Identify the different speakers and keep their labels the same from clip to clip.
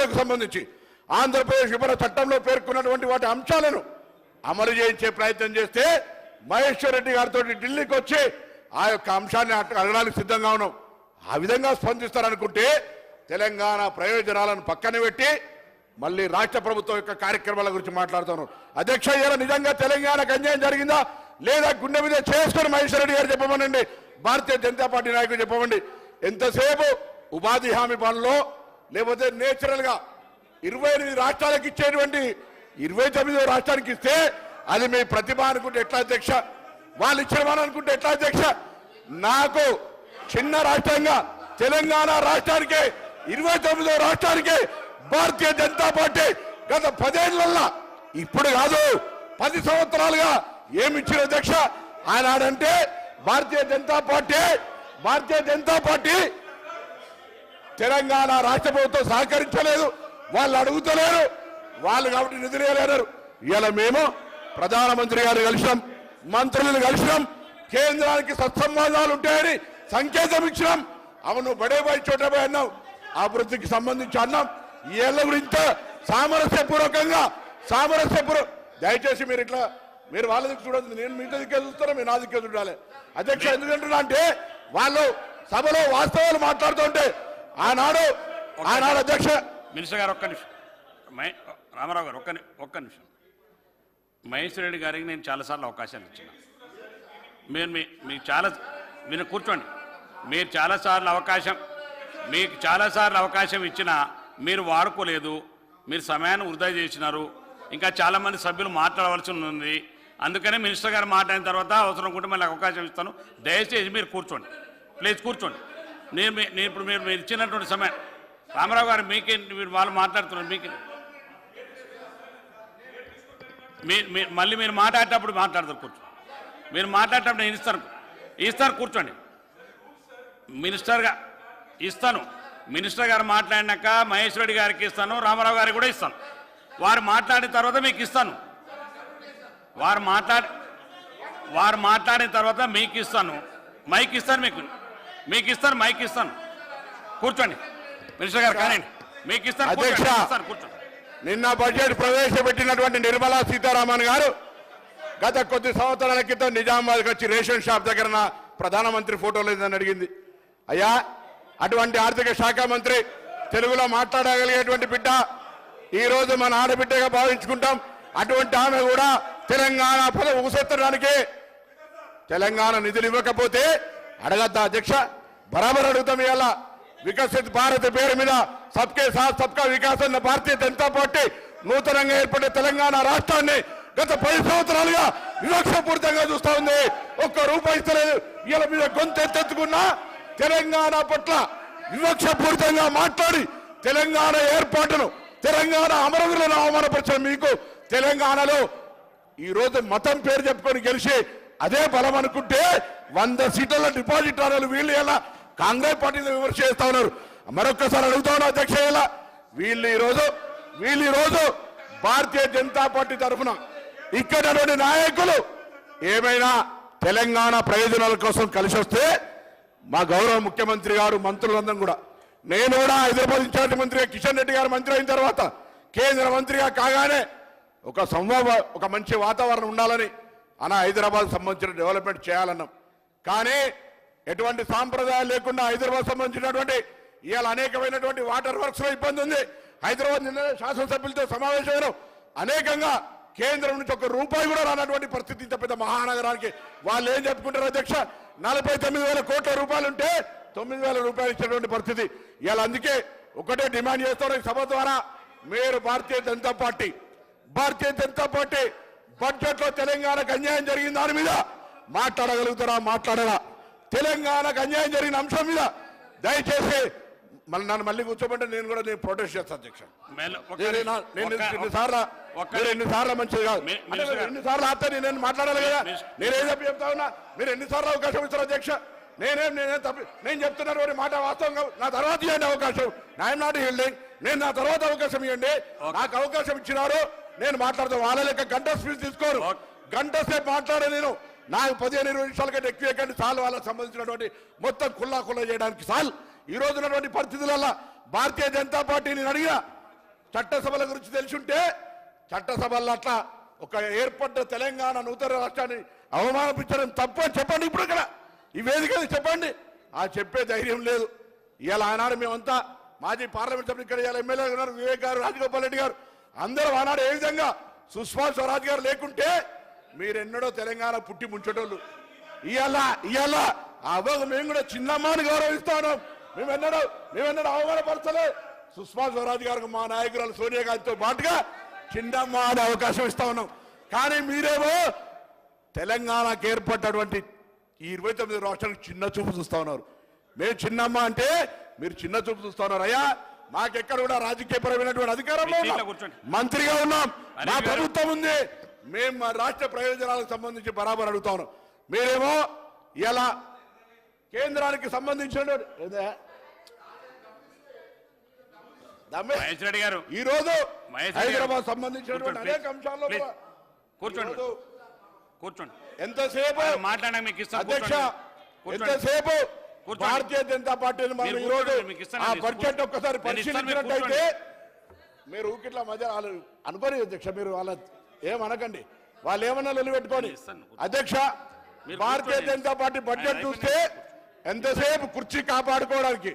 Speaker 1: నిబంధనలకు సంబంధించి ఆంధ్రప్రదేశ్ విభజన చట్టంలో పేర్కొన్నటువంటి వాటి అంశాలను అమలు చేయించే ప్రయత్నం చేస్తే మహేశ్వర్ రెడ్డి గారితో ఢిల్లీకి వచ్చి ఆ యొక్క అంశాన్ని అట్ట- అడగడానికి సిద్ధంగా ఉన్నాం. ఆ విధంగా స్పందిస్తారనుకుంటే తెలంగాణ ప్రయోజనాలను పక్కన పెట్టి మళ్ళీ రాష్ట్ర ప్రభుత్వం యొక్క కార్యక్రమాల గురించి మాట్లాడుతాను అధ్యక్ష ఇవాళ నిజంగా తెలంగాణకు అన్యాయం జరిగిందా? లేదా గుండె మీద చేసుకొని మహేశ్వర రెడ్డి గారు చెప్పమనండి. భారతీయ జనతా పార్టీ నాయకులు చెప్పమండి. ఎంతసేపు ఉపాధి హామీ పనుల్లో లేకపోతే నేచురల్గా ఇరవై ఎనిమిది రాష్ట్రాలకు ఇచ్చేటువంటి ఇరవై తొమ్మిదో రాష్ట్రానికి ఇస్తే అది మీ ప్రతిభ అనుకుంటే ఎట్లా అధ్యక్ష? వాళ్ళు ఇచ్చిన అనుకుంటే ఎట్లా అధ్యక్ష? నాకు చిన్న రాష్ట్రంగా తెలంగాణ రాష్ట్రానికి ఇరవై తొమ్మిదో రాష్ట్రానికి భారతీయ జనతా పార్టీ గత పదేళ్ళలో ఇప్పుడు కాదు పది సంవత్సరాలుగా ఏమి ఇచ్చిన అధ్యక్ష? ఆనాడంటే భారతీయ జనతా పార్టీ భారతీయ జనతా పార్టీ తెలంగాణ రాష్ట్ర ప్రభుత్వం సహకరించలేదు. వాళ్ళు అడుగుతలేరు. వాళ్ళు కాబట్టి నిధులు ఇవ్వలేరు ఇవాళ మేము ప్రధానమంత్రి గారు కలిసినాం. మంత్రులను కలిసినాం. కేంద్రానికి సత్సంబంధాలు ఉంటాయని సంకేతం ఇచ్చినాం. అవును బడే బయట చోట పోయి అన్నాం. అభివృద్ధికి సంబంధించి అన్నాం. ఈ ఏళ్ళ గురించి సామరస్యపూర్వకంగా సామరస్యపూర్వ దయచేసి మీరు ఇట్లా మీరు వాళ్ళ దగ్గర చూడదు నేను మీ దగ్గర చూస్తాను మీరు నా దగ్గర చూడాలి. అధ్యక్ష ఎందుకంటున్నా అంటే వాళ్ళు సభలో వాస్తవాలు మాట్లాడుతుంటే ఆనాడు ఆనాడు అధ్యక్ష.
Speaker 2: మినిస్టర్ గారు ఒక్క నిమిషం. మై రామారావు గారు ఒక్క ఒక్క నిమిషం. మహేశ్వర రెడ్డి గారికి నేను చాలాసార్లు అవకాశాలు ఇచ్చిన. మీరు మీ మీకు చాలా మీరు కూర్చోండి. మీరు చాలాసార్లు అవకాశం మీకు చాలాసార్లు అవకాశం ఇచ్చినా మీరు వాడుకోలేదు మీరు సమయాన్ని వృధా చేసినారు ఇంకా చాలామంది సభ్యులు మాట్లాడవలసి ఉంది. అందుకనే మినిస్టర్ గారు మాట్లాడిన తర్వాత అవసరం ఉంటే మళ్ళీ అవకాశం ఇస్తాను. దయచేసి మీరు కూర్చోండి. ప్లీజ్ కూర్చోండి. నేను నేను ఇప్పుడు మీరు మీరు ఇచ్చినటువంటి సమయం. రామారావు గారు మీకే మీరు వాళ్ళు మాట్లాడుతున్నారు మీకే. మీ- మీ- మళ్ళీ మీరు మాట్లాడేటప్పుడు మాట్లాడతారు కూర్చో. మీరు మాట్లాడేటప్పుడు నేను ఇస్తాను. ఇస్తాను కూర్చోండి. మినిస్టర్గా ఇస్తాను. మినిస్టర్ గారు మాట్లాడినాక మహేష్ రెడ్డి గారికి ఇస్తాను రామారావు గారికి కూడా ఇస్తాను. వారు మాట్లాడిన తర్వాత మీకు ఇస్తాను. వారు మాట్లాడి వారు మాట్లాడిన తర్వాత మీకు ఇస్తాను. మైక్ ఇస్తాను మీకు. మీకు ఇస్తాను మైక్ ఇస్తాను కూర్చోండి. మినిస్టర్ గారు కానీ మీకు ఇస్తాను కూర్చోండి,
Speaker 1: నిన్న బడ్జెట్ ప్రవేశపెట్టినటువంటి నిర్మలా సీతారామన్ గారు గత కొద్ది సంవత్సరాల క్రితం నిజామాబాద్కి వచ్చి రేషన్ షాప్ దగ్గర ప్రధానమంత్రి ఫోటో లేదని అడిగింది. అయ్యా అటువంటి ఆర్థిక శాఖ మంత్రి తెలుగులో మాట్లాడగలిగేటువంటి బిడ్డ ఈ రోజు మన ఆడబిడ్డగా భావించుకుంటాం. అటువంటి ఆమె కూడా తెలంగాణ పదవి ఊసెత్తడానికి తెలంగాణ నిధులు ఇవ్వకపోతే అడగద్దా అధ్యక్ష? బరాబర్ అడుగుతాం ఇవాళ. వికసిత్ భారత్ పేరు మీద సబ్కే సాత్ సబ్కా వికాస్ అన్న భారతీయ జనతా పార్టీ నూతనంగా ఏర్పడే తెలంగాణ రాష్ట్రాన్ని గత పది సంవత్సరాలుగా వివక్షపూరితంగా చూస్తా ఉంది. ఒక్క రూపాయి ఇస్తలేదు. ఇవాళ మీద గొంతెత్తెత్తుకున్నా తెలంగాణ పట్ల వివక్షపూరితంగా మాట్లాడి తెలంగాణ ఏర్పాటును తెలంగాణ అమరవీరులను అవమానపరిచిన మీకు తెలంగాణలో ఈ రోజు మతం పేరు చెప్పుకొని గెలిచి అదే బలం అనుకుంటే వంద సీట్ల డిపాజిట్ అనాలి వీళ్ళు ఎలా? కాంగ్రెస్ పార్టీని విమర్శ చేస్తా ఉన్నారు. మరొకసారి అడుగుతా ఉన్నా అధ్యక్ష ఎలా? వీళ్ళు ఈరోజు రోజు వీళ్ళు ఈరోజు రోజు భారతీయ జనతా పార్టీ తరఫున ఇక్కడ నాయకులు ఏమైనా తెలంగాణ ప్రయోజనాల కోసం కలిసి వస్తే మా గౌరవ ముఖ్యమంత్రి గారు మంత్రులందరం కూడా. నేను కూడా హైదరాబాద్ ఇన్ఛార్జ్ మంత్రిగా కిషన్ రెడ్డి గారు మంత్రి అయిన తర్వాత కేంద్ర మంత్రిగా కాగానే ఒక సంవాద ఒక మంచి వాతావరణం ఉండాలని అలా హైదరాబాద్ సంబంధించిన డెవలప్మెంట్ చేయాలన్నాం. కానీ ఎటువంటి సాంప్రదాయాలు లేకుండా హైదరాబాద్ సంబంధించినటువంటి ఇవాళ అనేకమైనటువంటి వాటర్ వర్క్స్లో ఇబ్బంది ఉంది. హైదరాబాద్ నిన్న శాసనసభ్యులతో సమావేశమైన అనేకంగా కేంద్రం నుంచి ఒక రూపాయి కూడా రానటువంటి పరిస్థితి ఇంత పెద్ద మహానగరానికి. వాళ్ళు ఏం చెప్పుకుంటారు అధ్యక్ష? నలభై తొమ్మిది వేల కోట్ల రూపాయలు ఉంటే తొమ్మిది వేల రూపాయలు ఇచ్చినటువంటి పరిస్థితి. ఇవాళ అందుకే ఒకటే డిమాండ్ చేస్తారు సభ ద్వారా. మీరు భారతీయ జనతా పార్టీ భారతీయ జనతా పార్టీ బడ్జెట్లో తెలంగాణకు అన్యాయం జరిగిన దాని మీద మాట్లాడగలుగుతారా? మాట్లాడరా. తెలంగాణకు అన్యాయం జరిగిన అంశం మీద దయచేసి మళ్ళీ నన్ను మళ్ళీ కూర్చోమంటే నేను కూడా నేను ప్రొటెస్ట్ చేస్తాను అధ్యక్ష. ఎన్నిసార్లు మంచిది కాదు. ఎన్నిసార్లు ఆపితే నేను మాట్లాడాలి కదా. నేను ఏం చెప్పి చెప్తా ఉన్నా? మీరు ఎన్నిసార్లు అవకాశం ఇస్తారు అధ్యక్ష? నేనేం నేనేం తప్పి నేను చెప్తున్నటువంటి మాట వాస్తవం కాదు. నా తర్వాత ఇవ్వండి అవకాశం. ఐఎమ్ నాట్ హీల్డింగ్ నేను నా తర్వాత అవకాశం ఇవ్వండి నాకు అవకాశం ఇచ్చినారు. నేను మాట్లాడతాను వాళ్ళ లెక్క గంట స్పీచ్ తీసుకోరు. గంట సేపు మాట్లాడే నేను. నాకు పదిహేను ఇరవై నిమిషాల కంటే ఎక్కువ కంటే చాలు వాళ్ళకి సంబంధించినటువంటి మొత్తం కుల్లా కుల్లా చేయడానికి చాలు ఈ రోజు ఉన్నటువంటి పరిస్థితులలో భారతీయ జనతా పార్టీ నేను అడిగిన చట్టసభల గురించి తెలిసింటే చట్టసభల్లో అట్లా ఒక ఏర్పడ్డ తెలంగాణ నూతన రాష్ట్రాన్ని అవమానించడం తప్పు అని చెప్పండి ఇప్పుడు ఇక్కడ. ఈ వేదిక చెప్పండి. ఆ చెప్పే ధైర్యం లేదు. ఇవాళ ఆనాడు మేమంతా మాజీ పార్లమెంట్ సభ్యులు ఇక్కడ ఎమ్మెల్యే ఉన్నారు. వివేక్ గారు రాజగోపాల్ రెడ్డి గారు. అందరూ ఆనాడు ఏ విధంగా సుష్మా స్వరాజ్ గారు లేకుంటే మీరెన్నడో తెలంగాణ పుట్టి ముంచటోళ్ళు. ఇవాళ ఇవాళ అవ్వకు మేము కూడా చిన్నమ్మని గౌరవిస్తాను మేము మేమెన్నడో మేము అవమానపరచలే. సుష్మా స్వరాజ్ గారికి మా నాయకురాలు సోనియా గాంధీతో పాటుగా చిన్నమ్మ అనే అవకాశం ఇస్తా ఉన్నాం. కానీ మీరేమో తెలంగాణకు ఏర్పడ్డటువంటి ఈ ఇరవై తొమ్మిది రాష్ట్రాలకు చిన్న చూపు చూస్తా ఉన్నారు. మేము చిన్నమ్మ అంటే మీరు చిన్న చూపు చూస్తా ఉన్నారు. అయ్యా మాకెక్కడ కూడా రాజకీయపరమైనటువంటి అధికారంలో. మంత్రిగా ఉన్నాం మా. ప్రభుత్వం ఉంది మేము మా రాష్ట్ర ప్రయోజనాలకు సంబంధించి బరాబర్ అడుగుతా ఉన్నాం మీరేమో ఇలా కేంద్రానికి సంబంధించిన.
Speaker 2: మహేష్ రెడ్డి గారు
Speaker 1: ఈ రోజు హైదరాబాద్. సంబంధించినటువంటి అనేక. అంశాల్లో
Speaker 2: కూర్చోండి కూర్చోండి
Speaker 1: ఎంతసేపు
Speaker 2: మాట్లాడడానికి మీకు ఇస్తాను.
Speaker 1: ఎంతసేపు. భారతీయ జనతా పార్టీని మనం
Speaker 2: మీరు
Speaker 1: ఈ రోజు
Speaker 2: కూర్చోండి, మీకు ఇస్తాను
Speaker 1: ఆ బడ్జెట్. ఒక్కసారి పరిశీలించినట్టయితే మీరు ఊకిట్ల మధ్య వాళ్ళు అనుకోని అధ్యక్ష మీరు వాళ్ళ ఏమనకండి. వాళ్ళు ఏమన్నా
Speaker 2: కూర్చోండి.
Speaker 1: అధ్యక్ష భారతీయ. జనతా పార్టీ బడ్జెట్ చూస్తే ఎంతసేపు కుర్చీ కాపాడుకోవడానికి?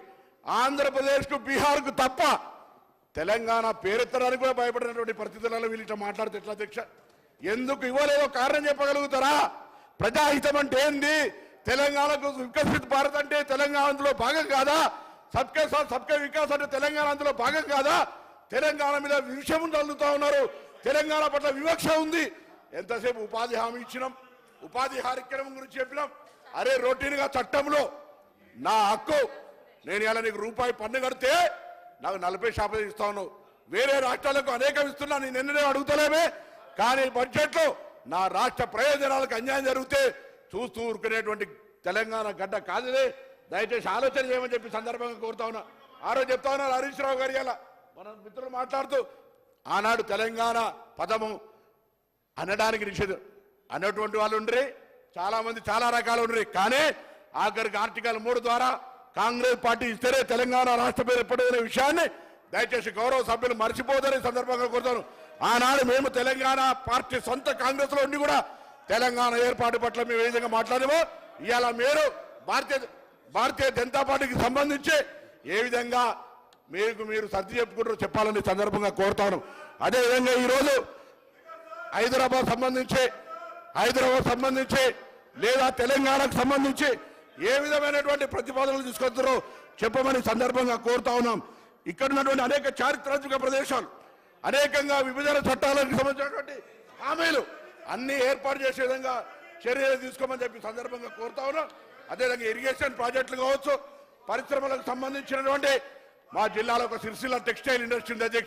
Speaker 1: ఆంధ్రప్రదేశ్కు బీహార్కు తప్ప తెలంగాణ పేరెత్తడానికి కూడా భయపడినటువంటి పరిస్థితులలో వీళ్ళు ఇట్లా మాట్లాడితే ఎట్లా అధ్యక్ష? ఎందుకు ఇవ్వలేదో కారణం చెప్పగలుగుతారా? ప్రజాహితం అంటే ఏంది? తెలంగాణకు వికసిత భారత్ అంటే తెలంగాణ అందులో భాగం కాదా? సబ్కే సాత్ సబ్కే వికాస్ అంటే తెలంగాణ అందులో భాగం కాదా? తెలంగాణ మీద విషయం చల్లుతా ఉన్నారు. తెలంగాణ పట్ల వివక్ష ఉంది. ఎంతసేపు ఉపాధి హామీ ఇచ్చినాం? ఉపాధి కార్యక్రమం గురించి చెప్పినాం. అరే రొటీన్గా చట్టంలో నా హక్కు. నేను ఇలా నీకు రూపాయి పన్ను కడితే నాకు నలభై శాతం ఇస్తాను వేరే రాష్ట్రాలకు అనేకం ఇస్తున్నా నేను ఎన్నడే అడుగుతలేమే. కానీ బడ్జెట్లో నా రాష్ట్ర ప్రయోజనాలకు అన్యాయం జరిగితే చూస్తూ ఊరుకునేటువంటి తెలంగాణ గడ్డ కాదులే. దయచేసి ఆలోచన చేయమని చెప్పి సందర్భంగా కోరుతా ఉన్నా. ఆ రోజు చెప్తా ఉన్నారు హరీష్ రావు గారు ఇలా. మన మిత్రులు మాట్లాడుతూ ఆనాడు తెలంగాణ పదము అనడానికి నిషేధం. అన్నటువంటి వాళ్ళు ఉండ్రి చాలామంది చాలా రకాలు ఉండ్రి. కానీ ఆఖరికి ఆర్టికల్ మూడు ద్వారా కాంగ్రెస్ పార్టీ ఇస్తేనే తెలంగాణ రాష్ట్ర పేరు ఎప్పుడైన విషయాన్ని దయచేసి గౌరవ సభ్యులు మర్చిపోదని సందర్భంగా కోరుతాను. ఆనాడు మేము తెలంగాణ పార్టీ సొంత కాంగ్రెస్లో ఉండి కూడా తెలంగాణ ఏర్పాటు పట్ల మేము ఏ విధంగా మాట్లాడమో ఇవాళ మీరు భారతీయ భారతీయ జనతా పార్టీకి సంబంధించి ఏ విధంగా మీకు మీరు సర్ది చెప్పుకుంటారో చెప్పాలని సందర్భంగా కోరుతాను అదేవిధంగా ఈరోజు హైదరాబాద్ సంబంధించి హైదరాబాద్ సంబంధించి లేదా తెలంగాణకు సంబంధించి ఏ విధమైనటువంటి ప్రతిపాదనలు తీసుకొస్తారో చెప్పమని సందర్భంగా కోరుతా ఉన్నాం. ఇక్కడ ఉన్నటువంటి అనేక చారిత్రాత్మక ప్రదేశాలు అనేకంగా విభజన చట్టాలకు సంబంధించినటువంటి హామీలు అన్ని ఏర్పాటు చేసే విధంగా చర్యలు తీసుకోమని చెప్పి సందర్భంగా కోరుతా ఉన్నాం. అదేవిధంగా ఇరిగేషన్ ప్రాజెక్టులు కావచ్చు పరిశ్రమలకు సంబంధించినటువంటి మా జిల్లాలో ఒక సిరిసిల్ల టెక్స్టైల్ ఇండస్ట్రీ ఉంది అధ్యక్ష